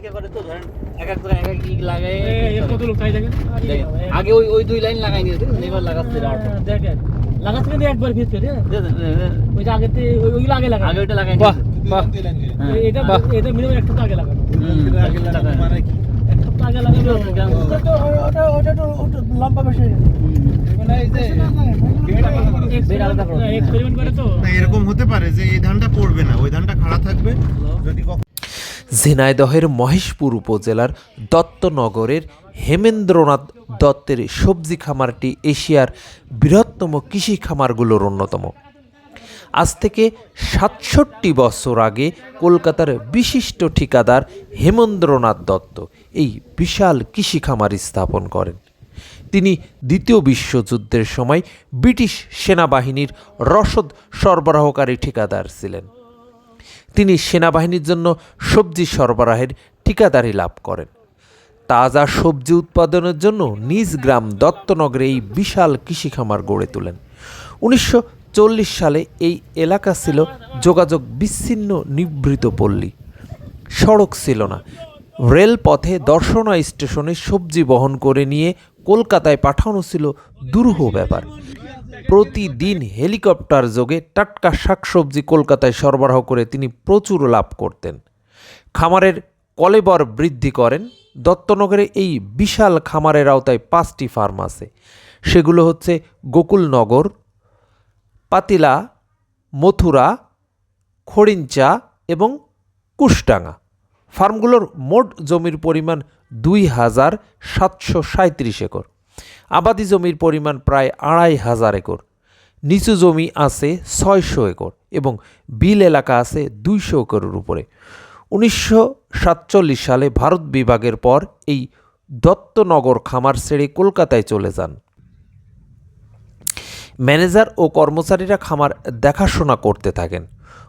ঠিকা করে তো ধরেন এক এক করে এক এক ই লাগাই কত লোক তাই দেখেন? দেখেন, আগে ওই ওই দুই লাইন লাগাই নিয়েছে এবার লাগাচ্ছে দেখেন লাগাচ্ছে কিন্তু একবার করে ওই যে আগেতে ওই- ওইগুলো আগে লাগানো আগে ওইটা লাগাই বাহ বাহ। হ্যাঁ। এটা এটা মিনিমাম এক সপ্তাহ আগে লাগানো। লাগানো ওটা ওটা ওটা ওটা লম্বা বেশি। এরকম হতে পারে যে এই ধানটা পড়বে না ওই ধানটা খাড়া থাকবে যদি ঝিনাইদহের মহেশপুর উপজেলার দত্তনগরের হেমেন্দ্রনাথ দত্তের সবজি খামারটি এশিয়ার বৃহত্তম কৃষি খামারগুলোর অন্যতম। আজ থেকে সাতষট্টি বছর আগে কলকাতার বিশিষ্ট ঠিকাদার হেমেন্দ্রনাথ দত্ত এই বিশাল কৃষি খামার স্থাপন করেন। তিনি দ্বিতীয় বিশ্বযুদ্ধের সময় ব্রিটিশ সেনাবাহিনীর রসদ সরবরাহকারী ঠিকাদার ছিলেন। তিনি সেনাবাহিনীর জন্য সবজি সরবরাহের ঠিকাদারি লাভ করেন। তাজা সবজি উৎপাদনের জন্য নিজ গ্রাম দত্তনগরে এই বিশাল কৃষি খামার গড়ে তোলেন। উনিশশো চল্লিশ সালে এই এলাকা ছিল যোগাযোগ বিচ্ছিন্ন নিভৃত পল্লী। সড়ক ছিল না। রেলপথে দর্শনা স্টেশনে সবজি বহন করে নিয়ে কলকাতায় পাঠানো ছিল দুরূহ ব্যাপার। প্রতিদিন হেলিকপ্টার যোগে টাটকা শাকসবজি কলকাতায় সরবরাহ করে তিনি প্রচুর লাভ করতেন। খামারের কলেবর বৃদ্ধি করেন। দত্তনগরে এই বিশাল খামারের আওতায় পাঁচটি ফার্ম আছে। সেগুলো হচ্ছে গোকুলনগর, পাতিলা, মথুরা, খড়িঞ্চা এবং কুষ্টাঙ্গা। ফার্মগুলোর মোট জমির পরিমাণ দুই হাজার সাতশো সাঁত্রিশ একর। আবাদি জমির পরিমাণ প্রায় আড়াই হাজার একর। নিচু জমি আছে ছয়শো একর এবং বিল এলাকা আছে দুইশো একরের উপরে। উনিশশো সাতচল্লিশ সালে ভারত বিভাগের পর এই দত্তনগর খামার ছেড়ে কলকাতায় চলে যান। ম্যানেজার ও কর্মচারীরা খামার দেখাশোনা করতে থাকেন।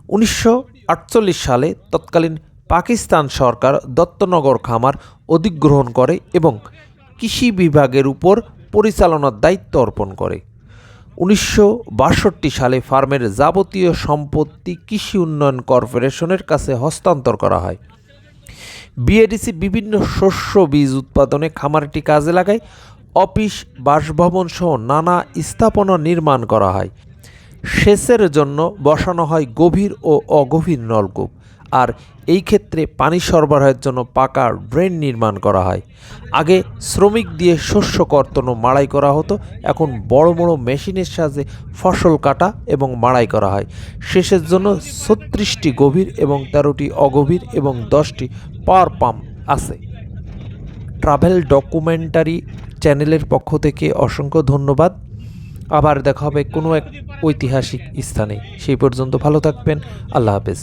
উনিশশো আটচল্লিশ সালে তৎকালীন পাকিস্তান সরকার দত্তনগর খামার অধিগ্রহণ করে এবং কৃষি বিভাগের উপর পরিচালনার দায়িত্ব অর্পণ করে। উনিশশো বাষট্টি সালে ফার্মের যাবতীয় সম্পত্তি কৃষি উন্নয়ন কর্পোরেশনের কাছে হস্তান্তর করা হয়। বিএডিসি বিভিন্ন শস্য বীজ উৎপাদনে খামারটি কাজে লাগায়। অফিস, বাসভবন সহ নানা স্থাপনা নির্মাণ করা হয়। সেচের জন্য বসানো হয় গভীর ও অগভীর নলকূপ। আর এই ক্ষেত্রে পানি সরবরাহের জন্য পাকা ড্রেন নির্মাণ করা হয়। আগে শ্রমিক দিয়ে শস্য কর্তন ও মাড়াই করা হতো, এখন বড় বড় মেশিনের সাহায্যে ফসল কাটা এবং মাড়াই করা হয়। শেষের জন্য ছত্রিশটি গভীর এবং তেরোটি অগভীর এবং দশটি পাওয়ার পাম্প আছে। ট্রাভেল ডকুমেন্টারি চ্যানেলের পক্ষ থেকে অসংখ্য ধন্যবাদ। আবার দেখা হবে কোনো এক ঐতিহাসিক স্থানে। সেই পর্যন্ত ভালো থাকবেন। আল্লাহ হাফেজ।